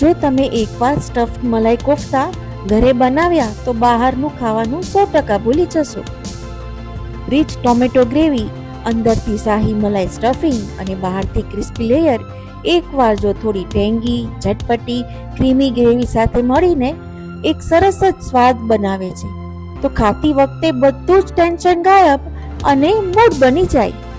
જો તમે એકવાર સ્ટફ્ડ મલાઈ કોફતા ઘરે બનાવ્યા તો બહારનું ખાવાનું સો ટકા ભૂલી જશો. રીચ ટોમેટો ગ્રેવી અંદરથી શાહી મલાઈ સ્ટફિંગ અને બહારથી ક્રિસ્પી લેયર એકવાર જો થોડી ટેંગી, ઝટપટી ક્રીમી ગ્રેવી સાથે મળીને એક સરસ જ સ્વાદ બનાવે છે, તો ખાતી વખતે બધું જ ટેન્શન ગાયબ અને મૂડ બની જાય.